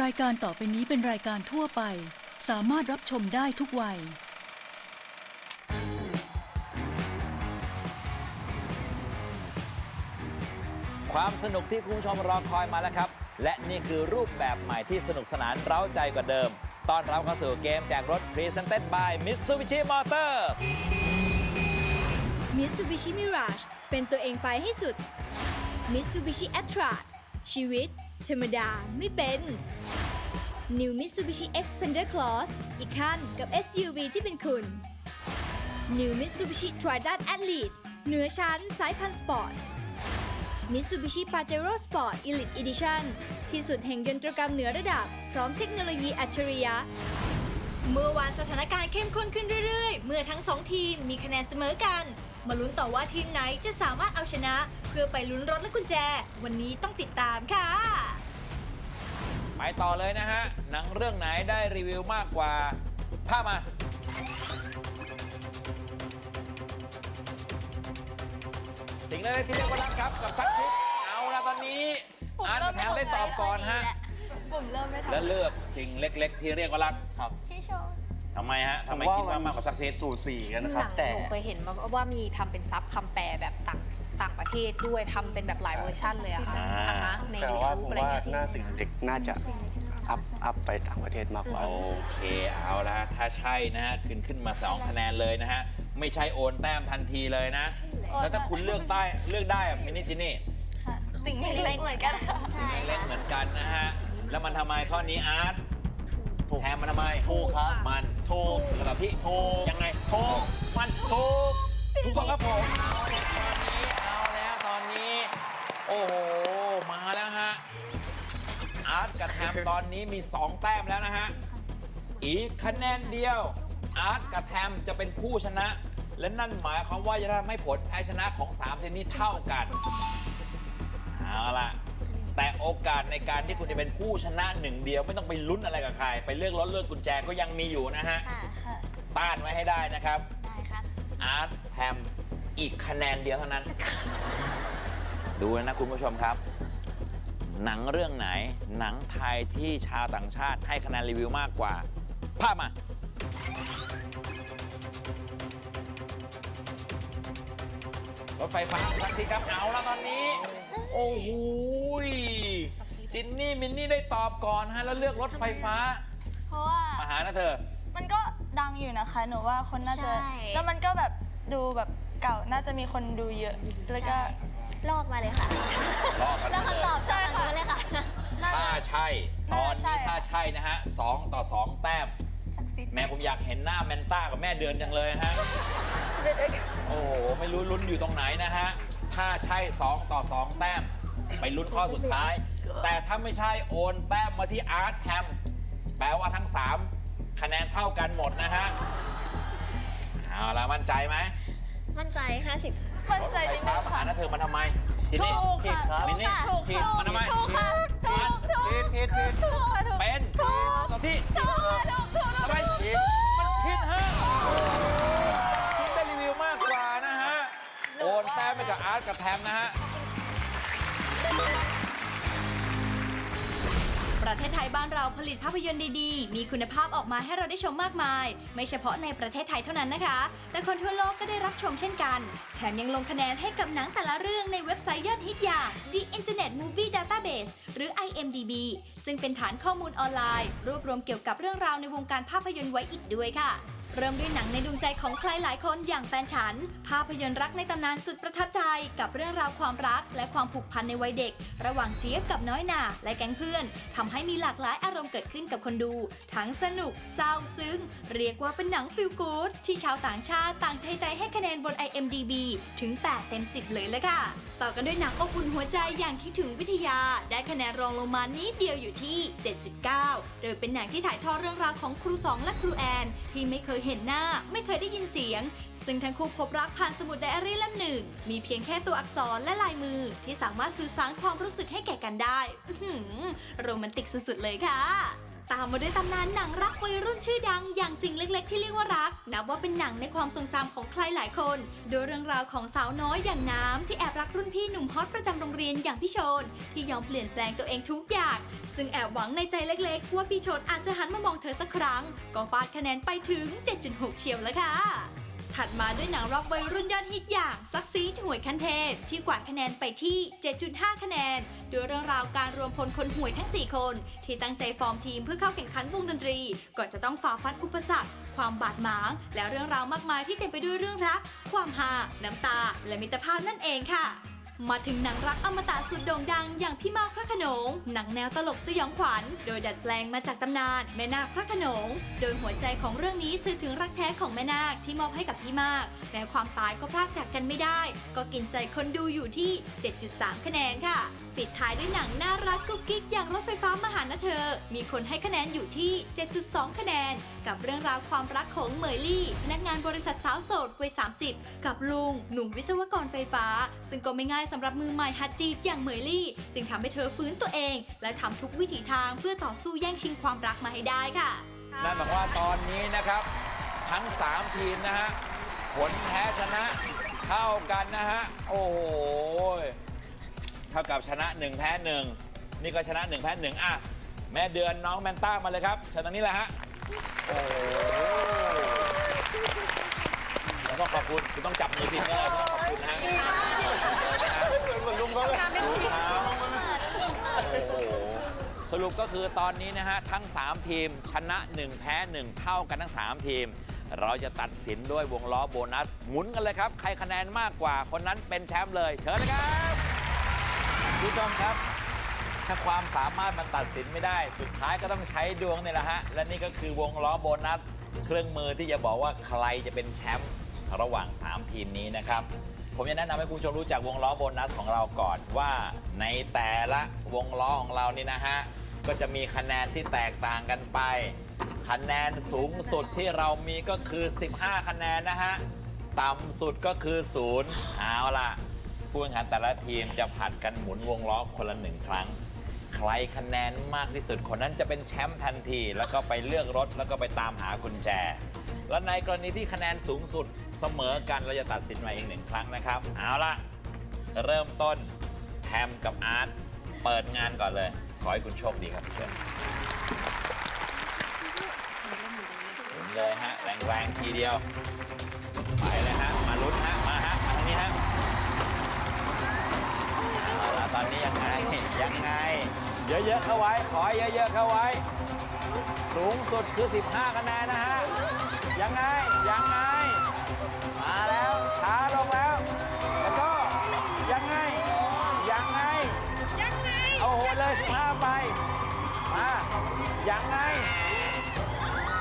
รายการต่อไปนี้เป็นรายการทั่วไป สามารถรับชมได้ทุกวัย ความสนุกที่คุณผู้ชมรอคอยมาแล้วครับ และนี่คือรูปแบบใหม่ที่สนุกสนานเร้าใจกว่าเดิม ต้อนรับเข้าสู่เกมแจกรถ Presented by Mitsubishi Motors Mitsubishi Mirage เป็นตัวเองไปให้สุด Mitsubishi a t r a ชีวิต ธรรมดาไม่เป็น New Mitsubishi Xpander Cross อีกขั้นกับ SUV ที่เป็นคุณ New Mitsubishi Triton Athlete เหนือชั้นสายพันธุ์สปอร์ต Mitsubishi Pajero Sport Elite Edition ที่สุดแห่งยนตรกรรมเหนือระดับ พร้อมเทคโนโลยีอัจฉริยะ เมื่อวานสถานการณ์เข้มข้นขึ้นเรื่อยๆ เมื่อทั้งสองทีมมีคะแนนเสมอกัน มาลุ้นต่อว่าทีมไหนจะสามารถเอาชนะ เพื่อไปลุ้นรถและกุญแจ วันนี้ต้องติดตามค่ะ ไปต่อเลยนะฮะ หนังเรื่องไหนได้รีวิวมากกว่าภาพมาสิ่งแรกที่เรียกว่ารักครับกับซักฟิตเอาละตอนนี้ผมอาร์ตเริ่กับแถมได้ตอบก่อนฮะ ผมเริ่มไม่ทันและเลือกสิ่งเล็ก ๆ ที่เรียกว่ารักครับ พี่โชว์ ทำไมฮะทำไมคิดว่ามากกว่าซักซิดสูสีกันนะคหรับนังแต่ หนูเคยเห็นมาว่ามีทำเป็นซับคำแปลแบบต่างต่างประเทศด้วยทำเป็นแบบหลายเวอร์ชันเลยอะค่ะอ่าอ่าฮะในแต่ยูว่าผทูบมอะไรว่าเงี้ยที่หน้าสิ่งเด็กน่าจะอัพอัพไปต่างประเทศมากกว่า โอเคเอาละถ้าใช่นะฮะขึ้นขึ้นมา2คะแนนเลยนะฮะไม่ใช่โอนแต้มทันทีเลยนะ แล้วถ้าคุณเลือกได้เลือกได้อะมินิจินี่ค่ะสิ่งเล็กๆเหมือนกันค่ะใช่เล็กเหมือนกันนะฮะ แล้วมันทำไมข้อนี้อาร์ตถูก แทนมันทำไมถูกครับ มัน ถูกระดับที่ถูกยังไงถูกมันถูกถูกต้องครับผมเอาแล้วตอนนี้เอาแล้วตอนนี้ โอ้โห มาแล้วฮะ อาร์ตกับแทมตอนนี้มี 2 แต้มแล้วนะฮะ อีกคะแนนเดียว อาร์ตกับแทมจะเป็นผู้ชนะ และนั่นหมายความว่าจะทำให้ผลแพ้ชนะของ3ทีมนี้เท่ากัน เอาล่ะ แต่โอกาสในการที่คุณจะเป็นผู้ชนะหนึ่งเดียว ไม่ต้องไปลุ้นอะไรกับใคร ไปเลือกรถเลือกกุญแจก็ยังมีอยู่นะฮะ ค่ะค่ะ ต้านไว้ให้ได้นะครับ ได้ค่ะอาร์ตแทมอีกคะแนนเดียวเท่านั้น ดูนะคุณผู้ชมครับ หนังเรื่องไหน หนังไทยที่ชาวต่างชาติให้คะแนนรีวิวมากกว่า ภาพมา รถไฟฟ้าทักซี่ครับเอาแล้วตอนนี้ โอ้โหยจินนี่มินนี่ได้ตอบก่อนฮะแล้วเลือกรถไฟฟ้าเพราะว่ามาหานะเธอ มันก็ดังอยู่นะคะ หนูว่าคนน่าจะ ใช่ แล้วมันก็แบบดูแบบเก่าน่าจะมีคนดูเยอะ แล้วก็ ลอกมาเลยค่ะลอกกันมาเลย แล้วคำตอบใช่ใช่ค่ะค่ะเลยค่ะ ถ้าใช่ ตอนนี้น่าใช่ถ้าใช่นะฮะสองต่อสองแต้ม ศักดิ์สิทธิ์แม่ผมอยากเห็นหน้าแมนต้ากับแม่เดือนจังเลยฮะ เด็ดโอ้โห ไม่รู้ลุ้นอยู่ตรงไหนนะฮะ ถ้าใช่ 2 ต่อ 2 แต้ม ไปลุ้นข้อสุดท้าย แต่ถ้าไม่ใช่โอนแต้มมาที่อาร์ตแทมแปลว่าทั้ง 3 คะแนนเท่ากันหมดนะฮะเอาละมั่นใจไหมมั่นใจ 50มั่นรถใจไฟนิดฟ้านึงมาหาค่ะนะเธอมาทำไมจินนี่ ถูกค่ะผิดครับถูกค่ะถูกผิดค่ะมันทำไม ถูกค่ะถูกถูกผิดผิดผิด ถูกค่ะถูกเป็นตอนที่ถูกค่ะถูกถูกทำไมผิดมันผิดฮะคุณได้รีวิวมากกว่านะฮะ ไปกับอาร์ตกับแทมนะฮะ ประเทศไทยบ้านเราผลิตภาพยนตร์ดีๆ มีคุณภาพออกมาให้เราได้ชมมากมาย ไม่เฉพาะในประเทศไทยเท่านั้นนะคะ แต่คนทั่วโลกก็ได้รับชมเช่นกัน แถมยังลงคะแนนให้กับหนังแต่ละเรื่องในเว็บไซต์ยอดฮิตอย่าง The Internet Movie Database หรือ IMDb ซึ่งเป็นฐานข้อมูลออนไลน์ รวบรวมเกี่ยวกับเรื่องราวในวงการภาพยนตร์ไว้อีกด้วยค่ะ เริ่มด้วยหนังในดวงใจของใครหลายคนอย่างแฟนฉัน ภาพยนตร์รักในตำนานสุดประทับใจ กับเรื่องราวความรักและความผูกพันในวัยเด็ก ระหว่างเจี๊ยบกับน้อยหนาและแก๊งเพื่อนทำให้มีหลากหลายอารมณ์เกิดขึ้นกับคนดู ทั้งสนุก เศร้าซึ้ง เรียกว่าเป็นหนังฟิลกู๊ดที่ชาวต่างชาติต่างเทใจให้คะแนนบน IMDb ถึง 8 เต็ม 10 เลยละค่ะ ต่อกันด้วยหนังอบอุ่นหัวใจอย่างคิดถึงวิทยา ได้คะแนนรองลงมานิดเดียวอยู่ที่ 7.9 โดยเป็นหนังที่ถ่ายทอดเรื่องราวของครูสองและครูแอนที่ไม่เคยเห็นหน้าไม่เคยได้ยินเสียง ซึ่งทั้งคู่พบรักผ่านสมุดไดอารี่เล่มหนึ่ง มีเพียงแค่ตัวอักษรและลายมือ ที่สามารถสื่อสารความรู้สึกให้แก่กันได้โรแมนติกสุดๆเลยค่ะ ตามมาด้วยตำนานหนังรักวัยรุ่นชื่อดัง อย่างสิ่งเล็กๆ ที่เรียกว่ารัก นับว่าเป็นหนังในความทรงจำของใครหลายคน โดยเรื่องราวของสาวน้อยอย่างน้ำที่แอบรักรุ่นพี่หนุ่มฮอตประจำโรงเรียนอย่างพี่โชนที่ยอมเปลี่ยนแปลงตัวเองทุกอย่าง ซึ่งแอบหวังในใจเล็กๆ ว่าพี่โชนอาจจะหันมามองเธอสักครั้ง ก็ฟาดคะแนนไปถึง 7.6 เชียวแล้วค่ะ ถัดมาด้วยหนังร็อกวัยรุ่นยอดฮิตอย่างซักซีดหวยคันเทพที่กวาดคะแนนไปที่ 7.5 คะแนน โดยเรื่องราวการรวมพลคนห่วยทั้ง 4 คน ที่ตั้งใจฟอร์มทีมเพื่อเข้าแข่งขันวงดนตรีก่อนจะต้องฝ่าฟันอุปสรรค ความบาดหมาง และเรื่องราวมากมายที่เต็มไปด้วยเรื่องรัก ความฮาน้ำตา และมิตรภาพนั่นเองค่ะ มาถึงหนังรักอมตะสุดโด่งดังอย่างพี่มากพระขนง หนังแนวตลกสยองขวัญ โดยดัดแปลงมาจากตำนานแม่นาคพระขนง โดยหัวใจของเรื่องนี้สื่อถึงรักแท้ของแม่นาคที่มอบให้กับพี่มากแม้ความตายก็พลากจากกันไม่ได้ ก็กินใจคนดูอยู่ที่ 7.3 คะแนนค่ะปิดท้ายด้วยหนังน่ารักกุ๊กกิ๊กอย่างรถไฟฟ้ามาหานะเธอ มีคนให้คะแนนอยู่ที่ 7.2 คะแนน กับเรื่องราวความรักของเหมยลี่ พนักงานบริษัทสาวโสดวัย 30 กับลุง หนุ่มวิศวกรไฟฟ้า ซึ่งก็ไม่ง่ายสำหรับมือใหม่ฮัดจีบอย่างเหมยลี่ จึงทำให้เธอฟื้นตัวเอง และทำทุกวิถีทางเพื่อต่อสู้แย่งชิงความรักมาให้ได้ค่ะนั่นหมายความว่าตอนนี้นะครับทั้ง 3 ทีมนะฮะผลแพ้ชนะเท่ากันนะฮะโอ้โห เท่ากับชนะ 1 แพ้ 1 นี่ก็ชนะ 1 แพ้ 1 อะ แม่เดือนน้องแมนต้ามาเลยครับเชิญทางนี้แหละฮะโอ้โหแล้วต้องขอบคุณคุณต้องจับมือทีมนี้เลยต้องขอบคุณนะฮะเหมือนลุงเขาเลยโอ้โหสรุปก็คือตอนนี้นะฮะ ทั้ง 3 ทีมชนะ 1 แพ้ 1 เท่ากันทั้ง 3 ทีม เราจะตัดสินด้วยวงล้อโบนัส หมุนกันเลยครับ ใครคะแนนมากกว่าคนนั้นเป็นแชมป์เลย เชิญเลยครับ คุณผู้ชมครับ ถ้าความสามารถมันตัดสินไม่ได้ สุดท้ายก็ต้องใช้ดวงเนี่ยแหละฮะ และนี่ก็คือวงล้อโบนัส เครื่องมือที่จะบอกว่าใครจะเป็นแชมป์ระหว่าง 3 ทีมนี้นะครับ ผมจะแนะนำให้คุณผู้ชมรู้จักวงล้อโบนัสของเราก่อนว่าในแต่ละวงล้อของเรานี่นะฮะ ก็จะมีคะแนนที่แตกต่างกันไป คะแนนสูงสุดที่เรามีก็คือ 15 คะแนนนะฮะ ต่ำสุดก็คือ 0 เอาล่ะ ผู้แข่งขันแต่ละทีมจะผัดกันหมุนวงล้อคนละหนึ่งครั้ง ใครคะแนนมากที่สุดคนนั้นจะเป็นแชมป์ทันที แล้วก็ไปเลือกรถแล้วก็ไปตามหากุญแจ และในกรณีที่คะแนนสูงสุดเสมอกันเราจะตัดสินใหมาอีกหนึ่งครั้งนะครับ เอาละเริ่มต้นแทมกับอาร์ตเปิดงานก่อนเลย ขอให้คุณโชคดีครับเชิญหมุนเลยฮะแรงๆทีเดียวไปเลยฮะ นนี้ยังไงยังไง เยอะๆเข้าไว้ ขอให้เยอะๆเข้าไว้ สูงสุดคือ 15คะแนนนะฮะ ยังไง ยังไง มาแล้วช้าลงแล้ว แล้วก็ยังไง ยังไง ยังไงเอาโหเลย 15 ไป มา ยังไง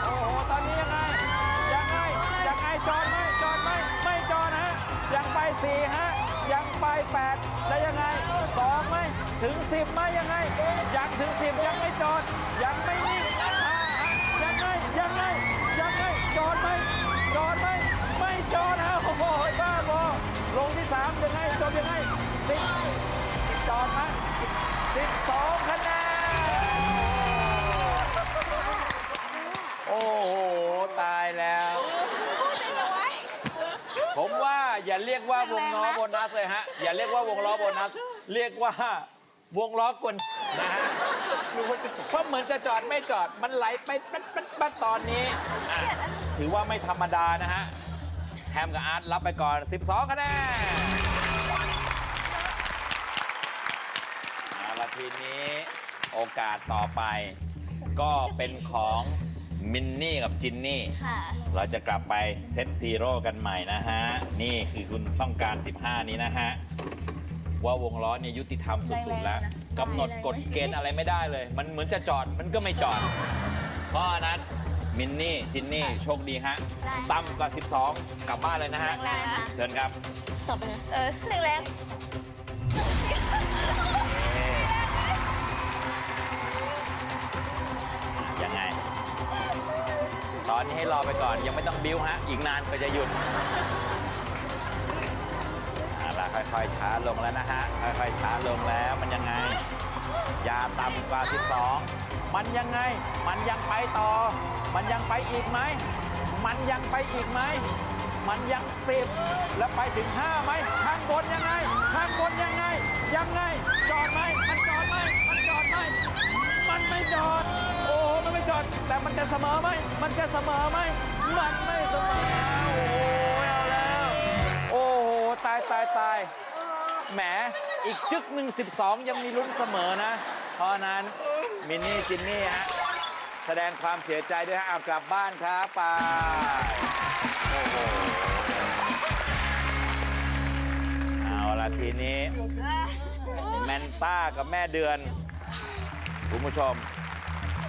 โอ้โห ตอนนี้ยังไง ยังไง ยังไง จอดไหมจอดไหมไม่จอดฮะ ยังไป4ฮะ ยังไป8ได้ยังไง2ไหมถึง10ไหมยังไง ยังถึง10ยังไม่จอด ยังไม่นิ่งห้าฮะยังไงยังไงยังไงจอดไหมจอดไหมไม่จอดฮะโอ้โหบ้าบอลงที่3ยังไงจบยังไงสิบจอดไหมสิบสอง กว่าวงล้อโบนัสเลยฮะ อย่าเรียกว่าวงล้อโบนัส เรียกว่าวงล้อกลนะฮะเพราะเหมือนจะจอดไม่จอด มันไหลไปปัดปัดปัดตอนนี้อะถือว่าไม่ธรรมดานะฮะแทมกับอาร์ตรับไปก่อน 12คะแนนเอาละทีนี้โอกาสต่อไป ก็เป็นของ มินนี่กับจินนี่ ค่ะ เราจะกลับไปเซตซีโร่กันใหม่นะฮะ นี่คือคุณต้องการ 15 นี้นะฮะ ว่าวงล้อเนี่ยยุติธรรมสุดๆแล้วกำหนดกฎเกณฑ์อะไรไม่ได้เลย มันเหมือนจะจอดมันก็ไม่จอด เพราะฉะนั้นมินนี่จินนี่โชคดีฮะได้ ต่ำกว่า 12 กลับบ้านเลยนะฮะ แรงๆค่ะเชิญครับ ตบไปนะ เออแรงยั อนนี้ให้รอไปก่อน ยังไม่ต้องบิ้วฮะ อีกนานก็จะหยุดเอาละค่อยๆช้าลงแล้วนะฮะ ค่อยๆช้าลงแล้วมันยังไง ยาต่ำกว่า 12 มันยังไง มันยังไปต่อ มันยังไปอีกไหม มันยังไปอีกไหม มันยังสิบแล้วไปถึงห้าไหม ข้างบนยังไง ข้างบนยังไง ยังไง จอดไหม มันจอดไหม มันจอดไหม มันไม่จอด แต่มันจะเสมอไหม มันจะเสมอไหม มันไม่เสมอ โอ้โหเอาแล้ว โอ้โห ตายตายตาย แหม อีกจึกหนึ่งสิบสองยังมีลุ้นเสมอนะ เพราะฉะนั้นมินนี่จินนี่ฮะ แสดงความเสียใจด้วยฮะเอากลับบ้านครับไปโอ้โหเอาละทีนี้ แมนต้ากับแม่เดือน คุณผู้ชม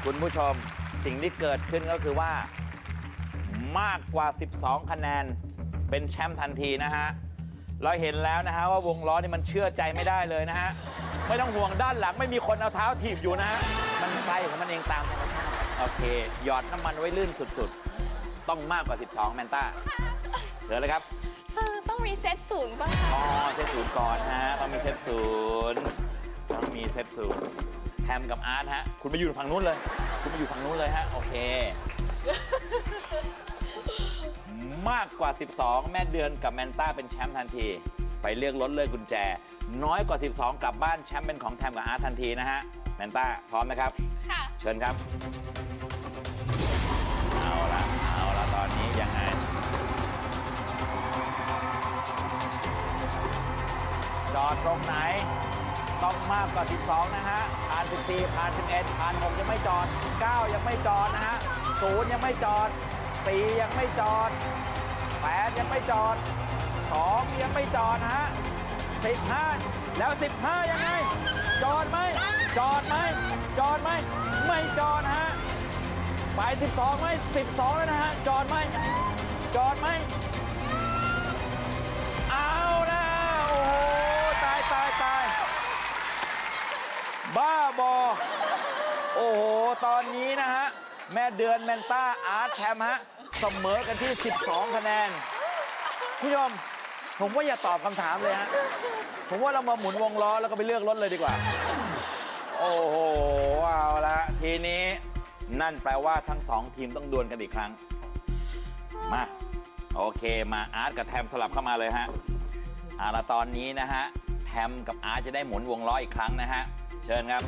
คุณผู้ชม สิ่งที่เกิดขึ้นก็คือว่า มากกว่า 12 คะแนน เป็นแชมป์ทันทีนะฮะ เราเห็นแล้วนะฮะว่าวงล้อนี่มันเชื่อใจไม่ได้เลยนะฮะ ไม่ต้องห่วงด้านหลังไม่มีคนเอาเท้าถีบอยู่นะฮะ มันไปของมันเองตามธรรมชาติ โอเค หยอดน้ำมันไว้ลื่นสุดๆ ต้องมากกว่า 12 แมนต้า เชิญเลยครับต้องรีเซ็ตศูนย์ป่ะ อ๋อเซตศูนย์ก่อนฮะ ต้องมีเซตศูนย์ต้องมีเซตศูนย์ แทมกับอาร์ตฮะ คุณไปอยู่ฝั่งนู้นเลย คุณไปอยู่ฝั่งนู้นเลยฮะ โอเค มากกว่า 12 แม่เดือนกับแมนต้าเป็นแชมป์ทันที ไปเลือกรถเลือกกุญแจ น้อยกว่า 12 กลับบ้านแชมป์เป็นของแทมกับอาร์ตทันทีนะฮะ แมนต้าพร้อมนะครับ ค่ะ เชิญครับ เอาละเอาละตอนนี้ยังไง จอดตรงไหน ต้องมากกว่า 12 นะฮะ ผ่าน 14 ผ่าน 11 ผ่าน 6 ยังไม่จอด 9 ยังไม่จอดนะฮะ 0 ยังไม่จอด 4 ยังไม่จอด 8 ยังไม่จอด 2 ยังไม่จอดนะฮะ 15 แล้ว 15 ยังไง จอดไหม จอดไหม จอดไหม ไม่จอดนะฮะ ไป 12 ไหม 12 แล้วนะฮะ จอดไหม จอดไหม บ้าบอ โอ้โห ตอนนี้นะฮะ แม่เดือนแมนต้าอาร์ตแทมฮะ เสมอกันที่ 12 คะแนน คุณผู้ชมผมว่าอย่าตอบคำถามเลยฮะ ผมว่าเรามาหมุนวงล้อแล้วก็ไปเลือกรถเลยดีกว่า โอ้โหเอาละทีนี้ นั่นแปลว่าทั้งสองทีมต้องดวลกันอีกครั้ง มา โอเคมาอาร์ตกับแทมสลับเข้ามาเลยฮะเอาละตอนนี้นะฮะแทมกับอาร์ตจะได้หมุนวงล้ออีกครั้งนะฮะ เชิญครับ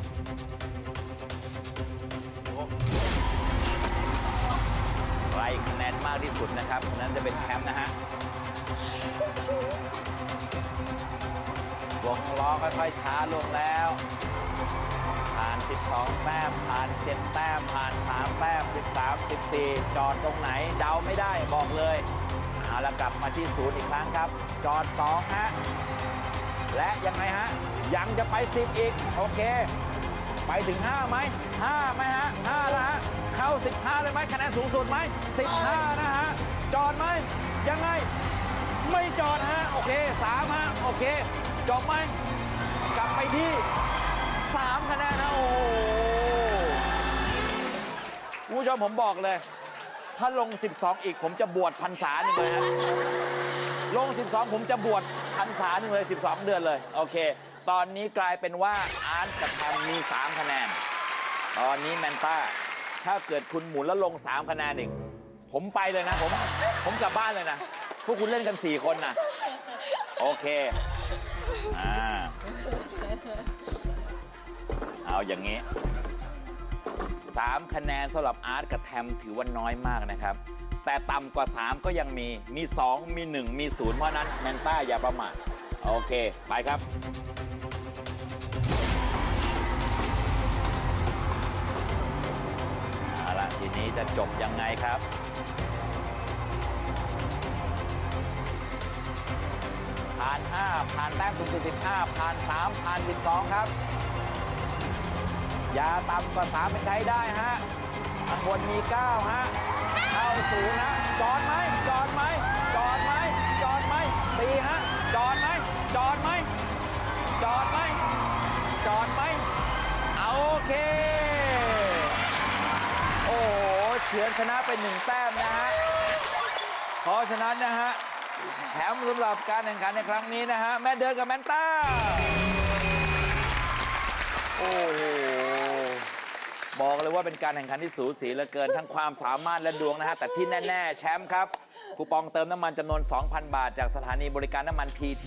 ใครคะแนนมากที่สุดนะครับคนนั้นจะเป็นแชมป์นะฮะวงล้อค่อยๆช้าลงแล้ว ผ่าน 12 แต้ม ผ่าน 7 แต้ม ผ่าน 3 แต้ม 13 14 จอดตรงไหน เดาไม่ได้บอกเลยเอาละกลับมาที่ศูนย์อีกครั้งครับ จอด 2 ฮะ และยังไงฮะ ยังจะไป 10 อีก โอเค ไปถึง 5 ไหม5ไหมฮะ5แล้วฮะ เข้า 15 เลยไหมคะแนนสูงสุดไหม 15 นะฮะ จอดไหม ยังไง ไม่จอดฮะ โอเค3ฮะ โอเค จบไหม กลับไปที่ 3 คะแนนนะ โอ้ผู้ชมผมบอกเลย ถ้าลง 12 อีกผมจะบวชพรรษาหนึ่งเลยฮะลง 12 ผมจะบวชพรรษาหนึ่งเลย 12 เดือนเลย โอเค ตอนนี้กลายเป็นว่าอาร์ตกับแทมมี 3 คะแนน ตอนนี้แมนต้า ถ้าเกิดคุณหมุนแล้วลง 3 คะแนนอีกผมไปเลยนะ ผม ผมกลับบ้านเลยนะ พวกคุณเล่นกัน 4 คนนะโอเค อ่า เอาอย่างนี้ 3 คะแนนสำหรับอาร์ตกับแทมถือว่าน้อยมากนะครับ แต่ต่ำกว่า 3 ก็ยังมี มี 2 มี 1 มี 0 เพราะนั้นแมนต้าอย่าประมาท โอเค ไปครับ จะจบยังไงครับ ผ่าน 5 ผ่านแต้มสูงสุด 15 ผ่าน 3 ผ่าน 12 ครับ อย่าต่ำกว่า3ไปใช้ได้ฮะข้างบนมี 9 ฮะ เข้าสูงนะ จอดไหม จอดไหม จอดไหม จอดไหม4ฮะ จอดไหม จอดไหม จอดไหม จอดไหม เอาโอเค เฉือนชนะไปหนึ่งแต้มนะฮะเพราะฉะนั้นนะฮะแชมป์สำหรับการแข่งขันในครั้งนี้นะฮะแม่เดินกับแมนต้าโอ้โหบอกเลยว่าเป็นการแข่งขันที่สูสีเหลือเกินทั้งความสามารถและดวงนะฮะแต่ที่แน่ ๆ แชมป์ครับ คูปองเติมน้ำมันจำนวน 2,000 บาท จากสถานีบริการน้ำมัน PT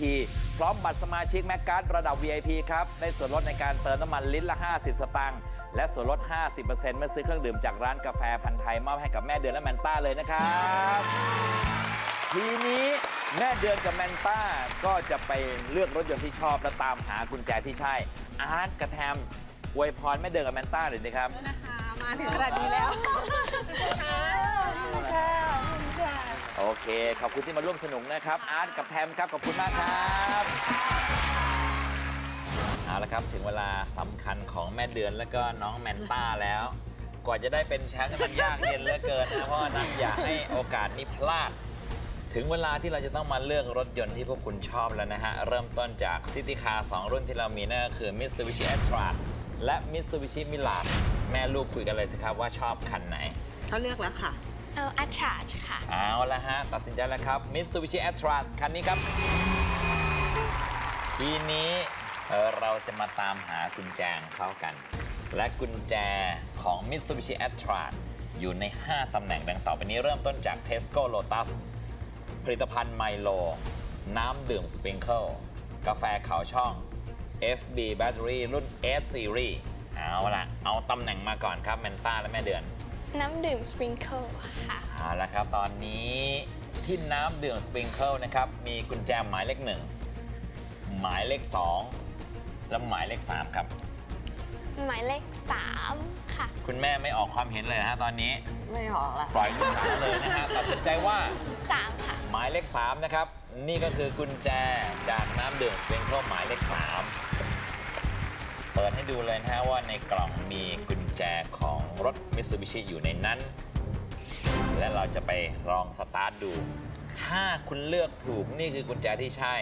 พร้อมบัตรสมาชิกแมกการ์ดระดับ VIP ครับ ได้ส่วนลดในการเติมน้ำมันลิตรละ 50 สตางค์และส่วนลด 50%เมื่อซื้อเครื่องดื่มจากร้านกาแฟพันธ์ไทยมอบให้กับแม่เดือนและแมนต้าเลยนะครับทีนี้แม่เดือนกับแมนต้าก็จะไปเลือกรถยนต์ที่ชอบและตามหากุญแจที่ใช่อาร์ตกับแทมอวยพรแม่เดือนกับแมนต้าหน่อยนะครับมาถึงขนาดนี้แล้ว โอเค ขอบคุณที่มาร่วมสนุกนะครับ อาร์ตกับแทมครับ ขอบคุณมากครับเอาละครับ ถึงเวลาสำคัญของแม่เดือนแล้วก็น้องแมนต้าแล้ว กว่าจะได้เป็นแชมป์มันยากเย็นเหลือเกินนะเพราะว่านั้นอย่าให้โอกาสนี้พลาด ถึงเวลาที่เราจะต้องมาเลือกรถยนต์ที่พวกคุณชอบแล้วนะฮะ เริ่มต้นจากซิตี้คาร์สรุ่นที่เรามีนั่นก็คือ Mitsubishi a t r a และ Mitsubishi Mirage แม่ลูกคุยกันเลยสิครับว่าชอบคันไหน เขาเลือกแล้วค่ะ เอาอัตราชค่ะ เอาละฮะ ตัดสินใจแล้วครับ Mitsubishi a t r a คันนี้ครับ ทีนี้เอ่อเราจะมาตามหากุญแจของเขากัน และกุญแจของ Mitsubishi a t r a อยู่ใน 5 ตำแหน่งดังต่อไปนี้เริ่มต้นจาก Tesco Lotus ผลิตภัณฑ์ไมโล น้ำดื่มสปริงเกิลกาแฟขาวช่อง FB Battery รุ่น S Series เอาละเอาตำแหน่งมาก่อนครับแมนต้าและแม่เดือน น้ำดื่มสปริงเกิลค่ะ เอาละครับ ตอนนี้ที่น้ำดื่มสปริงเกิลนะครับ มีกุญแจหมายเลขหนึ่งหมายเลขสองและหมายเลขสามครับ หมายเลข3ค่ะ คุณแม่ไม่ออกความเห็นเลยนะฮะตอนนี้ไม่ออกละปล่อยลูกสาวเลยนะฮะตัดสินใจว่า3ค่ะ หมายเลข 3 นะครับ นี่ก็คือกุญแจจากน้ำดื่มสปริงเกิลหมายเลข 3 เปิดให้ดูเลยนะฮะว่าในกล่องมีกุญแจของรถมิ t ซูบิชิอยู่ในนั้น และเราจะไปลองสตาร์ทดู ถ้าคุณเลือกถูกนี่คือกุญแจที่ใช่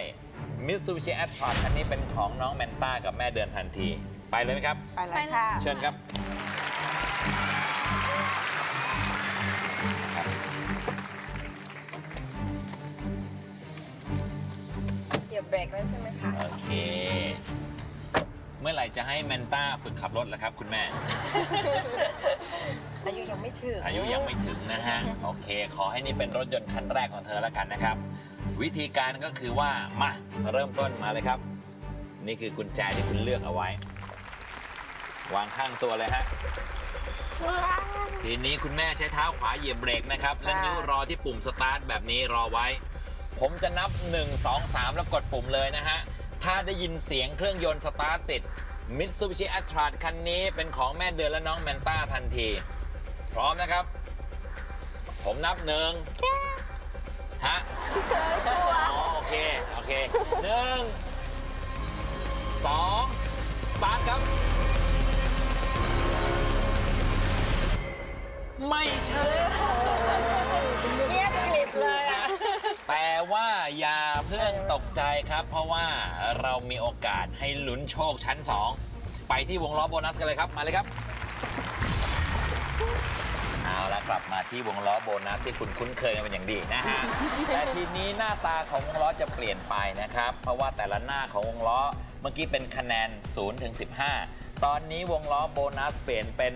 Mitsubishi a t r a คันนี้เป็นของน้องแมนต้ากับแม่เดือนทันที ไปเลยไหมครับ ไปเลยค่ะ เชิญครับ เหยียบเบรกแล้วใช่ไหมคะ โอเคเมื่อไหร่จะให้แมนต้าฝึกขับรถแล้วครับ คุณแม่ อายุยังไม่ถึงอายุยังไม่ถึงนะฮะ โอเค ขอให้นี่เป็นรถยนต์คันแรกของเธอแล้วกันนะครับ วิธีการก็คือว่า มาเริ่มต้นมาเลยครับ นี่คือกุญแจที่คุณเลือกเอาไว้ วางข้างตัวเลยฮะ ทีนี้คุณแม่ใช้เท้าขวาเหยียบเบรกนะครับ และนิ้วรอที่ปุ่มสตาร์ทแบบนี้รอไว้ ผมจะนับ 1 2 3 แล้วกดปุ่มเลยนะฮะ ถ้าได้ยินเสียงเครื่องยนต์สตาร์ทติด Mitsubishi a t r a คันนี้เป็นของแม่เดือนและน้องแมนต้าทันที พร้อมนะครับ ผมนับหนึ่งฮะอ๋อโอเค โอเคหนึ่งสองสตาร์ทครับ ไม่ใช่ แต่ว่าอย่าเพิ่งตกใจครับ เพราะว่าเรามีโอกาสให้ลุ้นโชคชั้น 2 ไปที่วงล้อโบนัสกันเลยครับ มาเลยครับ เอาละกลับมาที่วงล้อโบนัสที่คุณคุ้นเคยกันเป็นอย่างดีนะฮะ แต่ทีนี้หน้าตาของวงล้อจะเปลี่ยนไปนะครับ เพราะว่าแต่ละหน้าของวงล้อเมื่อกี้เป็นคะแนน0ถึง15 ตอนนี้วงล้อโบนัสเปลี่ยนเป็น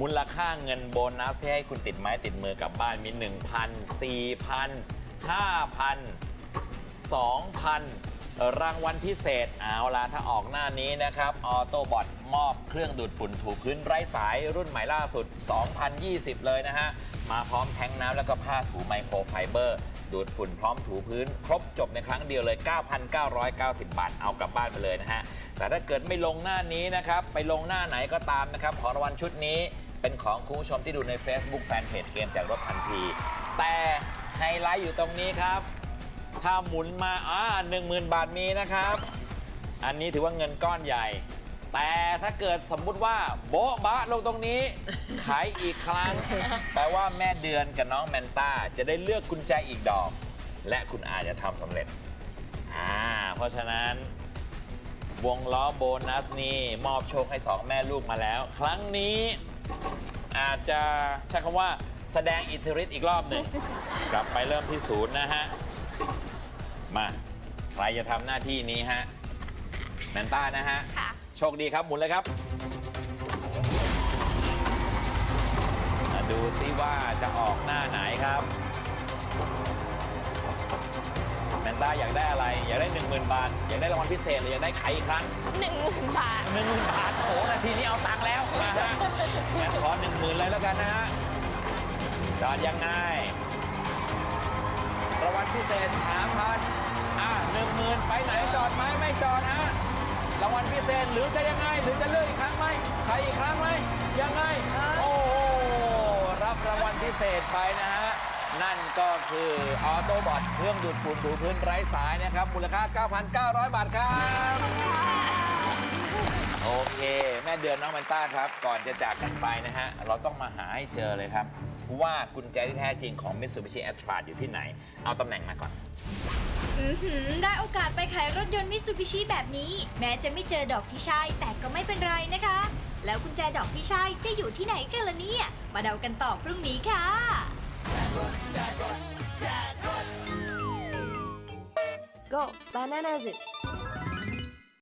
มูลค่าเงินโบนัสที่ให้คุณติดไม้ติดมือกลับบ้านมี 1,000 4,000 5,000 2,000 รางวัลพิเศษเอาล่ะถ้าออกหน้านี้นะครับ ออโตบอทมอบเครื่องดูดฝุ่นถูพื้นไร้สายรุ่นใหม่ล่าสุด 2020 เลยนะฮะ มาพร้อมแทงน้ำแล้วก็ผ้าถูไมโครไฟเบอร์ ดูดฝุ่นพร้อมถูพื้น ครบจบในครั้งเดียวเลย 9,990 บาท เอากลับบ้านไปเลยนะฮะ แต่ถ้าเกิดไม่ลงหน้านี้นะครับ ไปลงหน้าไหนก็ตามนะครับ ของรางวัลชุดนี้ เป็นของคุณผู้ชมที่ดูใน Facebook Fanpage เกมจากรถทันที แต่ ไฮไลท์อยู่ตรงนี้ครับ ถ้าหมุนมาอ่าหนึ่งหมื่นบาทมีนะครับ อันนี้ถือว่าเงินก้อนใหญ่ แต่ถ้าเกิดสมมุติว่าโบ๊ะบะลงตรงนี้ ขายอีกครั้ง แปลว่าแม่เดือนกับน้องแมนต้าจะได้เลือกกุญแจอีกดอก และคุณอาจจะทำสำเร็จ อ่า เพราะฉะนั้น วงล้อโบนัสนี่มอบโชคให้2แม่ลูกมาแล้ว ครั้งนี้อาจจะใช้คำว่า แสดงอิทธิฤทธิ์อีกรอบหนึ่ง กลับไปเริ่มที่ศูนย์นะฮะ มา ใครจะทำหน้าที่นี้ฮะแมนต้านะฮะ ค่ะ โชคดีครับ หมุนเลยครับดูซิว่าจะออกหน้าไหนครับ แมนด้าอยากได้อะไร อยากได้ 10,000 บาท อยากได้รางวัลพิเศษ หรืออยากได้ไขอีกครั้ง หนึ่งหมื่นบาท หนึ่งหมื่นบาทโอ้โหนาทีนี้เอาตังค์แล้วนะฮะงั้นขอหนึ่งหมื่นเลยแล้วกันนะฮะ จอดยังไงรางวัลพิเศษสามพันอะหนึ่งหมื่นไปไหนจอดไหมไม่จอดฮะรางวัลพิเศษหรือจะยังไง หรือจะเลือกอีกครั้งไหมใครอีกครั้งไหมยังไง โอ้โหรับรางวัลพิเศษไปนะฮะ นั่นก็คือออโตบอทเครื่องดูดฝุ่นถูพื้นไร้สายนะครับ มูลค่า 9,900 บาทครับ โอเค แม่เดือนน้องมันต้าครับ ก่อนจะจากกันไปนะฮะ เราต้องมาหาให้เจอเลยครับ ว่ากุญแจที่แท้จริงของ Mitsubishi a t r a อยู่ที่ไหน เอาตำแหน่งมาก่อน อือหือได้โอกาสไปขายรถยนต์มิตซูบิชิแบบนี้ แม้จะไม่เจอดอกที่ใช่แต่ก็ไม่เป็นไรนะคะ แล้วกุญแจดอกที่ใช่จะอยู่ที่ไหนกันล่ะเนี่ย มาเดากันต่อพรุ่งนี้ค่ะ Go bananas it